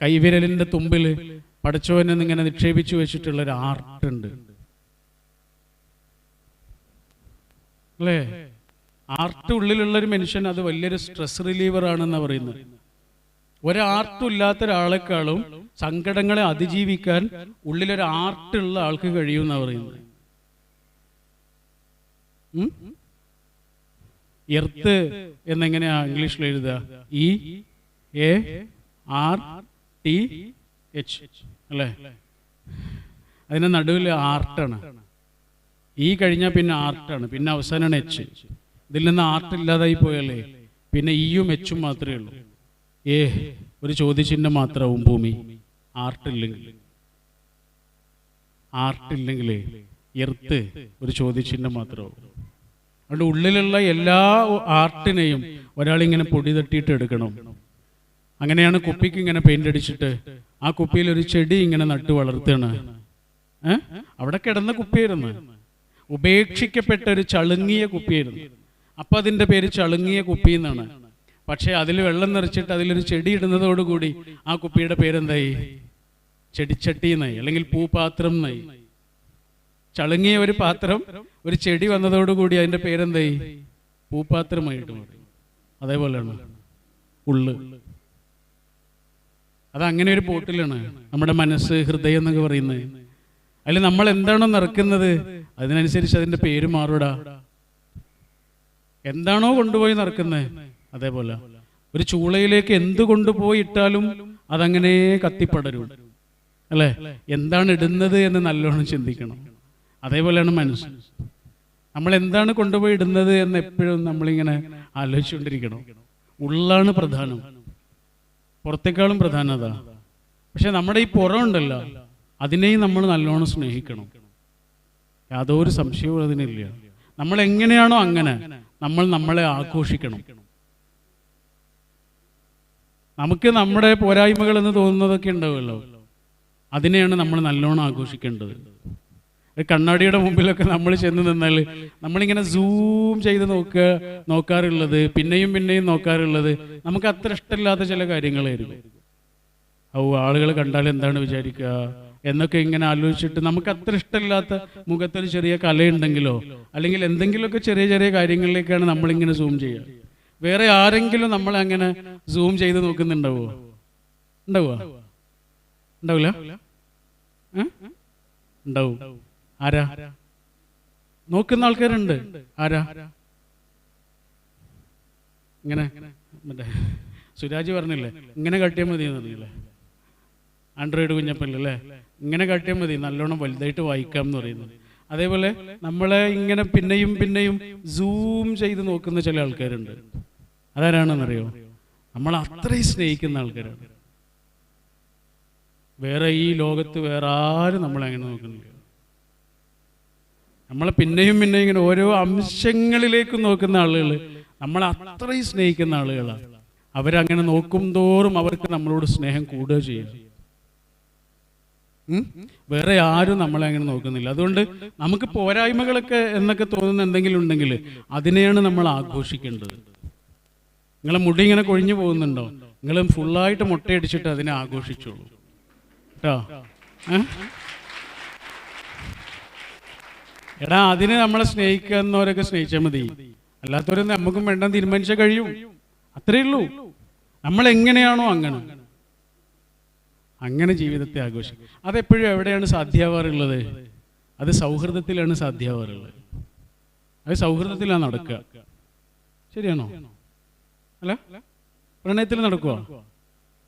കൈവിരലിന്റെ തുമ്പിൽ പഠിച്ചവനെ ഇങ്ങനെ നിക്ഷേപിച്ചു വെച്ചിട്ടുള്ള ഒരു ആർട്ട് ഉണ്ട്. അല്ലേ? ആർട്ട് ഉള്ളിലുള്ള ഒരു മനുഷ്യൻ അത് വലിയൊരു സ്ട്രെസ് റിലീവർ ആണെന്നാണ് പറയുന്നത്. ഒരാർട്ടും ഇല്ലാത്ത ഒരാളെക്കാളും സങ്കടങ്ങളെ അതിജീവിക്കാൻ ഉള്ളിലൊരു ആർട്ടുള്ള ആൾക്ക് കഴിയുമെന്നാ പറയുന്നത്? എർത്ത് എന്നെങ്ങനെയാ ഇംഗ്ലീഷിൽ എഴുതുക? E A R T H അല്ലേ? അതിന്റെ നടുവിൽ ആർട്ടാണ് ഈ കഴിഞ്ഞാൽ പിന്നെ ആർട്ടാണ് പിന്നെ അവസാനമാണ് എച്ച് ഇതിൽ നിന്ന് ആർട്ട് ഇല്ലാതായി പോയല്ലേ പിന്നെ ഇയും എച്ചും മാത്രമേ ഉള്ളൂ. ഏ ഒരു ചോദ്യചിഹ്നം മാത്രമാവും ഭൂമി. ആർട്ടില്ലെങ്കിൽ ഇല്ലെങ്കിൽ. എർത്ത് ഒരു ചോദ്യചിഹ്നം മാത്രമാവും. അതുകൊണ്ട് ഉള്ളിലുള്ള എല്ലാ ആർട്ടിനെയും ഒരാളിങ്ങനെ പൊടി തട്ടിയിട്ട് എടുക്കണം. അങ്ങനെയാണ് കുപ്പിക്ക് ഇങ്ങനെ പെയിന്റ് അടിച്ചിട്ട് ആ കുപ്പിയിൽ ഒരു ചെടി ഇങ്ങനെ നട്ടു വളർത്തുകയാണ്. അവിടെ കിടന്ന കുപ്പിയായിരുന്നു. ഉപേക്ഷിക്കപ്പെട്ട ഒരു ചളുങ്ങിയ കുപ്പിയായിരുന്നു. അപ്പൊ അതിന്റെ പേര് ചളുങ്ങിയ കുപ്പി എന്നാണ്. പക്ഷെ അതിൽ വെള്ളം നിറച്ചിട്ട് അതിലൊരു ചെടി ഇടുന്നതോടുകൂടി ആ കുപ്പിയുടെ പേരെന്തായി? ചെടിച്ചട്ടി എന്നായി അല്ലെങ്കിൽ പൂപാത്രം എന്നായി. ചളുങ്ങിയ ഒരു പാത്രം ഒരു ചെടി വന്നതോടുകൂടി അതിന്റെ പേരെന്തായി? പൂപാത്രമായിട്ട് മാറി. അതേപോലെയാണ് ഉള്ള്. അത് അങ്ങനെ ഒരു പോട്ടിലാണ് നമ്മുടെ മനസ്സ് ഹൃദയം എന്നൊക്കെ പറയുന്നത്. അതിൽ നമ്മൾ എന്താണോ നിറക്കുന്നത് അതിനനുസരിച്ച് അതിന്റെ പേര് മാറൂടാ. എന്താണോ കൊണ്ടുപോയി നിറക്കുന്നത് അതേപോലെ. ഒരു ചൂളയിലേക്ക് എന്ത് കൊണ്ടുപോയി ഇട്ടാലും അതങ്ങനെ കത്തിപ്പടരും. അല്ലേ? എന്താണ് ഇടുന്നത് എന്ന് നല്ലോണം ചിന്തിക്കണം. അതേപോലെയാണ് മനസ്സ്. നമ്മൾ എന്താണ് കൊണ്ടുപോയി ഇടുന്നത് എന്ന് എപ്പോഴും നമ്മളിങ്ങനെ ആലോചിച്ചുകൊണ്ടിരിക്കണം. ഉള്ളാണ് പ്രധാനം. പുറത്തേക്കാളും പ്രധാനത പക്ഷെ നമ്മുടെ ഈ പുറം ഉണ്ടല്ലോ അതിനെയും നമ്മൾ നല്ലോണം സ്നേഹിക്കണം. യാതൊരു സംശയവും അതിനില്ല. നമ്മൾ എങ്ങനെയാണോ അങ്ങനെ നമ്മൾ നമ്മളെ ആഘോഷിക്കണം. നമുക്ക് നമ്മുടെ പോരായ്മകൾ എന്ന് തോന്നുന്നതൊക്കെ ഉണ്ടാവുമല്ലോ. അതിനെയാണ് നമ്മൾ നല്ലോണം ആഘോഷിക്കേണ്ടത്. കണ്ണാടിയുടെ മുമ്പിലൊക്കെ നമ്മൾ ചെന്ന് നിന്നാൽ നമ്മളിങ്ങനെ സൂം ചെയ്ത് നോക്കുക നോക്കാറുള്ളത് പിന്നെയും പിന്നെയും നോക്കാറുള്ളത്. നമുക്ക് അത്ര ഇഷ്ടമില്ലാത്ത ചില കാര്യങ്ങളായിരിക്കും ഔ ആളുകൾ കണ്ടാൽ എന്താണ് വിചാരിക്കുക? എന്നൊക്കെ ഇങ്ങനെ ആലോചിച്ചിട്ട് നമുക്ക് അത്ര ഇഷ്ടമില്ലാത്ത മുഖത്തൊരു ചെറിയ കലയുണ്ടെങ്കിലോ അല്ലെങ്കിൽ എന്തെങ്കിലുമൊക്കെ ചെറിയ ചെറിയ കാര്യങ്ങളിലേക്കാണ് നമ്മളിങ്ങനെ സൂം ചെയ്യുക. വേറെ ആരെങ്കിലും നമ്മളെ അങ്ങനെ സൂം ചെയ്ത് നോക്കുന്നുണ്ടാവോ? ഉണ്ടാവുക? ഉണ്ടാവില്ല? ഉണ്ടാവും. ആരാ? നോക്കുന്ന ആൾക്കാരുണ്ട്. ആരാ? ഇങ്ങനെ. മറ്റേ സുരാജ് പറഞ്ഞില്ലേ ഇങ്ങനെ കാട്ടിയാൽ മതി എന്നറിയില്ലേ ആൻഡ്രോയിഡ് കുഞ്ഞപ്പല്ലേ ഇങ്ങനെ കാട്ടിയാൽ മതി നല്ലോണം വലുതായിട്ട് വായിക്കാം എന്ന് പറയുന്നത് അതേപോലെ നമ്മളെ ഇങ്ങനെ പിന്നെയും പിന്നെയും സൂം ചെയ്ത് നോക്കുന്ന ചില ആൾക്കാരുണ്ട്. അതാരാണെന്നറിയോ? നമ്മൾ അത്രയും സ്നേഹിക്കുന്ന ആൾക്കാരാണ്. വേറെ ഈ ലോകത്ത് വേറെ ആരും നമ്മളെ അങ്ങനെ നോക്കുന്നില്ല. നമ്മളെ പിന്നെയും പിന്നെയും ഇങ്ങനെ ഓരോ അംശങ്ങളിലേക്ക് നോക്കുന്ന ആളുകൾ നമ്മൾ അത്രയും സ്നേഹിക്കുന്ന ആളുകളാണ് അവരങ്ങനെ നോക്കും തോറും അവർക്ക് നമ്മളോട് സ്നേഹം കൂടുക ചെയ്യും? വേറെ ആരും നമ്മളെ അങ്ങനെ നോക്കുന്നില്ല. അതുകൊണ്ട് നമുക്ക് പോരായ്മകളൊക്കെ എന്നൊക്കെ തോന്നുന്ന എന്തെങ്കിലും ഉണ്ടെങ്കിൽ അതിനെയാണ് നമ്മൾ ആഘോഷിക്കേണ്ടത്. നിങ്ങളെ മുടി ഇങ്ങനെ കൊഴിഞ്ഞു പോകുന്നുണ്ടോ? നിങ്ങൾ ഫുള്ളായിട്ട് മുട്ടയടിച്ചിട്ട് അതിനെ ആഘോഷിച്ചോളൂ. കേട്ടോ? ഏ? എടാ അതിനെ നമ്മളെ സ്നേഹിക്കുന്നവരൊക്കെ സ്നേഹിച്ചാൽ മതി. അല്ലാത്തവരെ നമുക്കും വേണ്ടെന്ന് തീരുമാനിച്ചാൽ കഴിയും. അത്രേ ഉള്ളൂ. നമ്മൾ എങ്ങനെയാണോ അങ്ങനെ. അങ്ങനെ ജീവിതത്തെ ആഘോഷിക്കും. അതെപ്പോഴും എവിടെയാണ് സാധ്യമാവാറുള്ളത് അത് സൗഹൃദത്തിലാണ് സാധ്യമാവാറുള്ളത് അത് സൗഹൃദത്തിലാണ് നടക്കുക. ശരിയാണോ? അല്ല? പ്രണയത്തിൽ നടക്കുക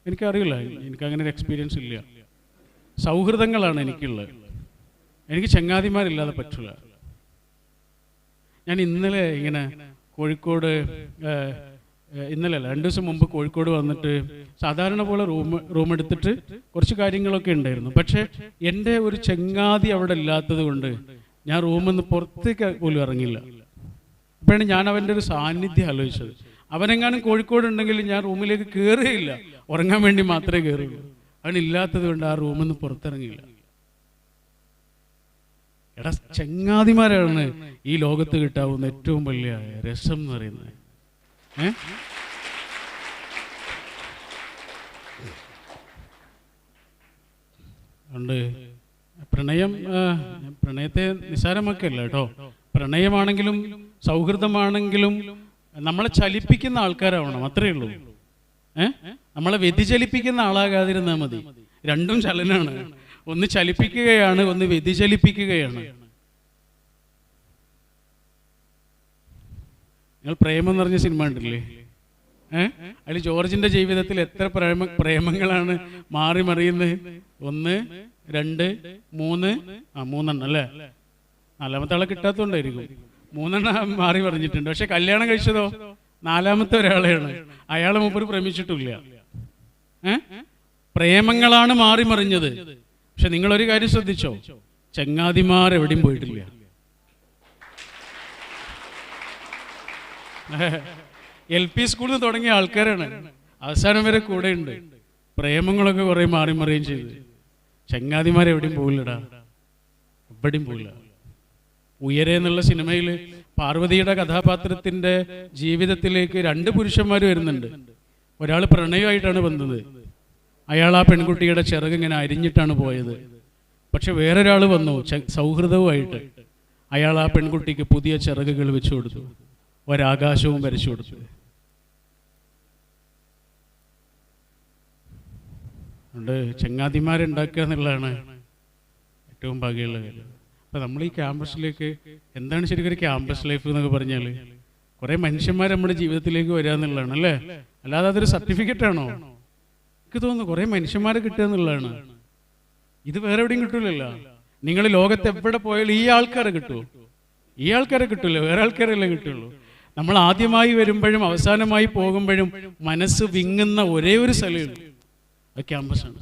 എനിക്കറിയില്ല. എനിക്ക് അങ്ങനെ ഒരു എക്സ്പീരിയൻസ് ഇല്ല. സൗഹൃദങ്ങളാണ് എനിക്കുള്ളത്. എനിക്ക് ചങ്ങാതിമാരില്ലാതെ പറ്റില്ല ഞാൻ ഇന്നലെ ഇങ്ങനെ കോഴിക്കോട് ഇന്നലെ അല്ല രണ്ട് ദിവസം മുമ്പ് കോഴിക്കോട് വന്നിട്ട് സാധാരണ പോലെ റൂം റൂം എടുത്തിട്ട് കുറച്ച് കാര്യങ്ങളൊക്കെ ഉണ്ടായിരുന്നു. പക്ഷേ എന്റെ ഒരു ചങ്ങാതി അവിടെ ഇല്ലാത്തത് കൊണ്ട് ഞാൻ റൂമിൽ നിന്ന് പുറത്തേക്ക് പോലും ഇറങ്ങില്ല അപ്പോഴാണ് ഞാൻ അവന്റെ ഒരു സാന്നിധ്യം ആലോചിച്ചത്. അവനെങ്ങാനും കോഴിക്കോട് ഉണ്ടെങ്കിൽ ഞാൻ റൂമിലേക്ക് കയറുകയില്ല ഉറങ്ങാൻ വേണ്ടി മാത്രമേ കയറുള്ളൂ അവനില്ലാത്തത് കൊണ്ട് ആ റൂമിൽ നിന്ന് പുറത്തിറങ്ങിയില്ല. എടാ ചങ്ങാതിമാരാണ് ഈ ലോകത്ത് കിട്ടാവുന്ന ഏറ്റവും വലിയ രസം എന്ന് പറയുന്നത്. ഏ? അതുകൊണ്ട് പ്രണയം പ്രണയത്തെ നിസ്സാരമാക്കല്ല കേട്ടോ. പ്രണയമാണെങ്കിലും സൗഹൃദമാണെങ്കിലും നമ്മളെ ചലിപ്പിക്കുന്ന ആൾക്കാരാവണം അത്രയേ ഉള്ളൂ. ഏഹ് നമ്മളെ വ്യതിചലിപ്പിക്കുന്ന ആളാകാതിരുന്നാൽ മതി. രണ്ടും ചലനാണ് ഒന്ന് ചലിപ്പിക്കുകയാണ് ഒന്ന് വ്യതിചലിപ്പിക്കുകയാണ്. നിങ്ങൾ പ്രേമം എന്ന് പറഞ്ഞ സിനിമ ഉണ്ടല്ലേ ഏഹ് അതിൽ ജോർജിന്റെ ജീവിതത്തിൽ എത്ര പ്രേമ പ്രേമങ്ങളാണ് മാറി മറിയുന്നത്? ഒന്ന് രണ്ട് മൂന്ന് ആ മൂന്നെണ്ണം അല്ലേ? നാലാമത്തെ ആളെ കിട്ടാത്തതുകൊണ്ടായിരിക്കും. മൂന്നെണ്ണം മാറി പറഞ്ഞിട്ടുണ്ട് പക്ഷെ കല്യാണം കഴിച്ചതോ? നാലാമത്തെ ഒരാളെയാണ്. അയാളെ മുമ്പ് പ്രേമിച്ചിട്ടില്ല. ഏ? പ്രേമങ്ങളാണ് മാറി മറിഞ്ഞത്. പക്ഷെ നിങ്ങളൊരു കാര്യം ശ്രദ്ധിച്ചോ? ചങ്ങാതിമാർ എവിടെയും പോയിട്ടില്ല. എൽ പി സ്കൂളിൽ നിന്ന് തുടങ്ങിയ ആൾക്കാരാണ്. അവസാനം വരെ കൂടെ ഉണ്ട് പ്രേമങ്ങളൊക്കെ കുറെ മാറി മറിയും ചെയ്ത്. ചങ്ങാതിമാരെവിടെയും പോകില്ലടാ എവിടെയും പോകില്ല ഉയരെ എന്നുള്ള സിനിമയിൽ പാർവതിയുടെ കഥാപാത്രത്തിന്റെ ജീവിതത്തിലേക്ക് രണ്ട് പുരുഷന്മാർ വരുന്നുണ്ട്. ഒരാൾ പ്രണയമായിട്ടാണ് വന്നത്. അയാൾ ആ പെൺകുട്ടിയുടെ ചിറക് ഇങ്ങനെ അരിഞ്ഞിട്ടാണ് പോയത്. പക്ഷെ വേറൊരാൾ വന്നു സൗഹൃദവുമായിട്ട്. അയാൾ ആ പെൺകുട്ടിക്ക് പുതിയ ചിറകുകൾ വെച്ചു കൊടുത്തു. ഒരാകാശവും വരച്ചു കൊടുത്തു. അതുകൊണ്ട് ചങ്ങാതിമാരുണ്ടാക്കുക എന്നുള്ളതാണ് ഏറ്റവും ഭാഗ്യമുള്ള കാര്യം. അപ്പം നമ്മൾ ഈ ക്യാമ്പസിലേക്ക് എന്താണ് ശരിക്കും ക്യാമ്പസ് ലൈഫ് എന്നൊക്കെ പറഞ്ഞാൽ കുറേ മനുഷ്യന്മാർ നമ്മുടെ ജീവിതത്തിലേക്ക് വരിക എന്നുള്ളതാണ് അല്ലേ? അല്ലാതെ അതൊരു സർട്ടിഫിക്കറ്റ് ആണോ എനിക്ക് തോന്നുന്നു കുറേ മനുഷ്യന്മാരെ കിട്ടുക എന്നുള്ളതാണ്. ഇത് വേറെ എവിടെയും കിട്ടൂലല്ലോ. നിങ്ങൾ ലോകത്ത് എവിടെ പോയാലും ഈ ആൾക്കാരെ കിട്ടുമോ ഈ ആൾക്കാരെ കിട്ടൂല വേറെ ആൾക്കാരല്ലേ കിട്ടുള്ളൂ. നമ്മൾ ആദ്യമായി വരുമ്പോഴും അവസാനമായി പോകുമ്പോഴും മനസ്സ് വിങ്ങുന്ന ഒരേ ഒരു സ്ഥലമുണ്ട് അത് ക്യാമ്പസാണ്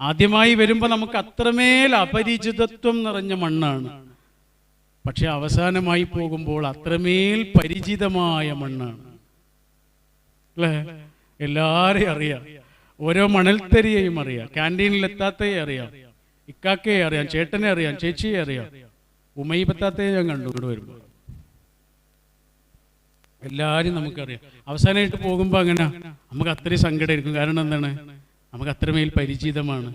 ആദ്യമായി വരുമ്പോൾ നമുക്ക് അത്രമേൽ അപരിചിതത്വം നിറഞ്ഞ മണ്ണാണ്. പക്ഷെ അവസാനമായി പോകുമ്പോൾ അത്രമേൽ പരിചിതമായ മണ്ണാണ്. അല്ലേ? എല്ലാരെയും അറിയാം. ഓരോ മണൽത്തരിയെയും അറിയാം. ക്യാന്റീനിൽ എത്താത്തയെ അറിയാം. ഇക്കാക്കയെ അറിയാം. ചേട്ടനെ അറിയാം. ചേച്ചിയെ അറിയാം. ഉമയി പത്താത്തയെ ഞാൻ കണ്ടു. ഇവിടെ വരുമ്പോൾ എല്ലാവരും നമുക്കറിയാം. അവസാനമായിട്ട് പോകുമ്പോൾ അങ്ങനെ നമുക്ക് അത്രയും സങ്കടമായിരിക്കും കാരണം എന്താണ്? നമുക്ക് അത്രമേൽ പരിചിതമാണ്.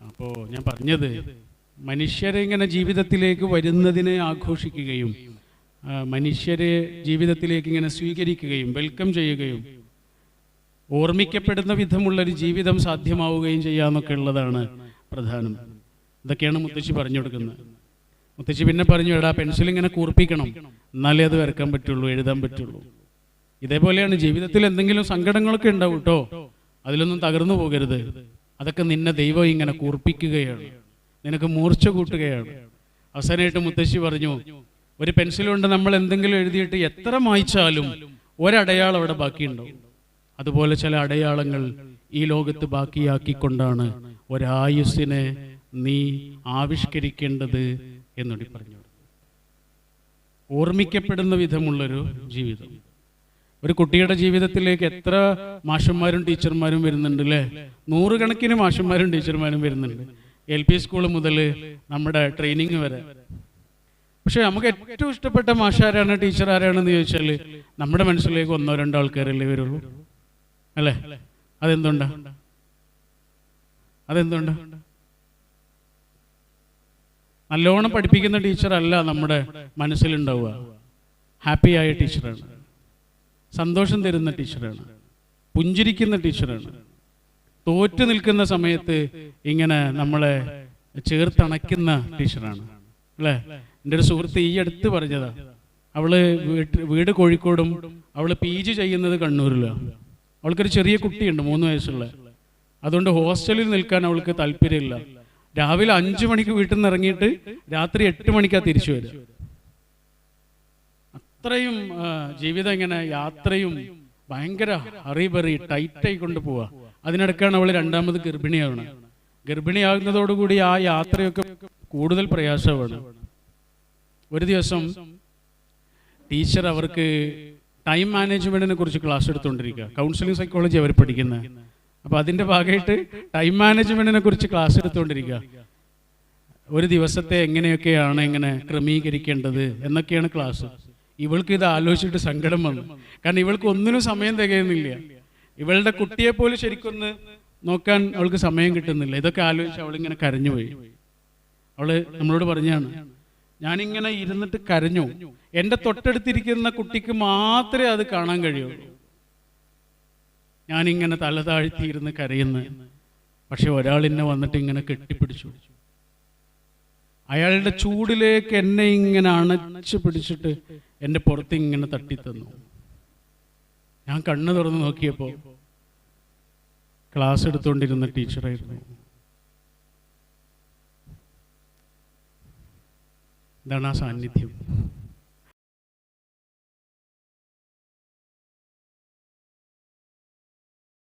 അപ്പോൾ ഞാൻ പറഞ്ഞത് മനുഷ്യരെ ഇങ്ങനെ ജീവിതത്തിലേക്ക് വരുന്നതിനെ ആഘോഷിക്കുകയും മനുഷ്യരെ ജീവിതത്തിലേക്ക് ഇങ്ങനെ സ്വീകരിക്കുകയും വെൽക്കം ചെയ്യുകയും ഓർമ്മിക്കപ്പെടുന്ന വിധമുള്ളൊരു ജീവിതം സാധ്യമാവുകയും ചെയ്യാമെന്നൊക്കെ ഉള്ളതാണ് പ്രധാനം. ഇതൊക്കെയാണ് മുത്തശ്ശി പറഞ്ഞു കൊടുക്കുന്നത്. മുത്തശ്ശി പിന്നെ പറഞ്ഞു എടാ പെൻസിൽ ഇങ്ങനെ കൂർപ്പിക്കണം. എന്നാലേ അത് വരക്കാൻ പറ്റുള്ളൂ എഴുതാൻ പറ്റുള്ളൂ. ഇതേപോലെയാണ് ജീവിതത്തിൽ എന്തെങ്കിലും സങ്കടങ്ങളൊക്കെ ഉണ്ടാവും കേട്ടോ അതിലൊന്നും തകർന്നു പോകരുത്. അതൊക്കെ നിന്നെ ദൈവം ഇങ്ങനെ കൂർപ്പിക്കുകയാണ്. നിനക്ക് മൂർച്ച കൂട്ടുകയാണ്. അവസാനമായിട്ട് മുത്തശ്ശി പറഞ്ഞു ഒരു പെൻസിൽ കൊണ്ട് നമ്മൾ എന്തെങ്കിലും എഴുതിയിട്ട് എത്ര മായ്ച്ചാലും ഒരടയാളം അവിടെ ബാക്കിയുണ്ടാവും. അതുപോലെ ചില അടയാളങ്ങൾ ഈ ലോകത്ത് ബാക്കിയാക്കിക്കൊണ്ടാണ് ഒരായുസ്സിനെ നീ ആവിഷ്കരിക്കേണ്ടത് എന്നൊടി പറഞ്ഞു ഓർമ്മിക്കപ്പെടുന്ന വിധമുള്ളൊരു ജീവിതം. ഒരു കുട്ടിയുടെ ജീവിതത്തിലേക്ക് എത്ര മാഷന്മാരും ടീച്ചർമാരും വരുന്നുണ്ട് അല്ലേ നൂറുകണക്കിന് മാഷന്മാരും ടീച്ചർമാരും വരുന്നുണ്ട്. എൽ പി സ്കൂൾ മുതൽ നമ്മുടെ ട്രെയിനിങ് വരെ. പക്ഷെ നമുക്ക് ഏറ്റവും ഇഷ്ടപ്പെട്ട മാഷാരാണ് ടീച്ചർ ആരാണെന്ന് ചോദിച്ചാൽ നമ്മുടെ മനസ്സിലേക്ക് ഒന്നോ രണ്ടോ ആൾക്കാരല്ലേ വരുള്ളൂ. അല്ലേ? അതെന്തുണ്ടാ അതെന്തുണ്ടാ നല്ലോണം പഠിപ്പിക്കുന്ന ടീച്ചറല്ല നമ്മുടെ മനസ്സിലുണ്ടാവുക. ഹാപ്പിയായ ടീച്ചറാണ്. സന്തോഷം തരുന്ന ടീച്ചറാണ്. പുഞ്ചിരിക്കുന്ന ടീച്ചറാണ്. തോറ്റു നിൽക്കുന്ന സമയത്ത് ഇങ്ങനെ നമ്മളെ ചേർത്തണയ്ക്കുന്ന ടീച്ചറാണ്. അല്ലേ? എന്റെ ഒരു സുഹൃത്ത് ഈ അടുത്ത് പറഞ്ഞതാ. അവൾ വീട് കോഴിക്കോടും അവൾ പി ജി ചെയ്യുന്നത് കണ്ണൂരിലാണ് അവൾക്കൊരു ചെറിയ കുട്ടിയുണ്ട് മൂന്ന് വയസ്സുള്ള. അതുകൊണ്ട് ഹോസ്റ്റലിൽ നിൽക്കാൻ അവൾക്ക് താല്പര്യമില്ല. രാവിലെ അഞ്ചു മണിക്ക് വീട്ടിൽ നിന്ന് ഇറങ്ങിയിട്ട് രാത്രി എട്ട് മണിക്കാ തിരിച്ചു വരും അത്രയും ജീവിതം ഇങ്ങനെ യാത്രയും ഭയങ്കര ഹറിബറി ടൈറ്റായി കൊണ്ട് പോവാ. അതിനിടക്കാണ് അവൾ രണ്ടാമത് ഗർഭിണിയാവണം. ഗർഭിണിയാകുന്നതോടുകൂടി ആ യാത്രയൊക്കെ കൂടുതൽ പ്രയാസമാണ്. ഒരു ദിവസം ടീച്ചർ അവർക്ക് ടൈം മാനേജ്മെന്റിനെ കുറിച്ച് ക്ലാസ് എടുത്തുകൊണ്ടിരിക്കുക. കൗൺസിലിംഗ് സൈക്കോളജി അവർ പഠിക്കുന്നത് അപ്പോൾ അതിന്റെ ഭാഗമായിട്ട് ടൈം മാനേജ്മെന്റിനെ കുറിച്ച് ക്ലാസ് എടുത്തുകൊണ്ടിരിക്കുക. ഒരു ദിവസത്തെ എങ്ങനെയൊക്കെയാണ് എങ്ങനെ ക്രമീകരിക്കേണ്ടത് എന്നൊക്കെയാണ് ക്ലാസ്. ഇവൾക്ക് ഇത് ആലോചിച്ചിട്ട് സങ്കടം വന്നു. കാരണം ഇവൾക്ക് ഒന്നിനും സമയം തികയുന്നില്ല. ഇവളുടെ കുട്ടിയെ പോലും ശരിക്കൊന്ന് നോക്കാൻ അവൾക്ക് സമയം കിട്ടുന്നില്ല. ഇതൊക്കെ ആലോചിച്ച് അവളിങ്ങനെ കരഞ്ഞുപോയി. അവൾ നമ്മളോട് പറഞ്ഞാണ് ഞാനിങ്ങനെ ഇരുന്നിട്ട് കരഞ്ഞു. എന്റെ തൊട്ടടുത്തിരിക്കുന്ന കുട്ടിക്ക് മാത്രമേ അത് കാണാൻ കഴിയുള്ളൂ. ഞാനിങ്ങനെ തല താഴ്ത്തി ഇരുന്ന് കരയുന്നു. പക്ഷെ ഒരാൾ എന്നെ വന്നിട്ട് ഇങ്ങനെ കെട്ടിപ്പിടിച്ചു. അയാളുടെ ചൂടിലേക്ക് എന്നെ ഇങ്ങനെ അണച്ചു പിടിച്ചിട്ട് എന്റെ പുറത്ത് ഇങ്ങനെ തട്ടിത്തന്നു. ഞാൻ കണ്ണു തുറന്ന് നോക്കിയപ്പോൾ ക്ലാസ് എടുത്തുകൊണ്ടിരുന്ന ടീച്ചറായിരുന്നു. ഇതാണ് ആ സാന്നിധ്യം.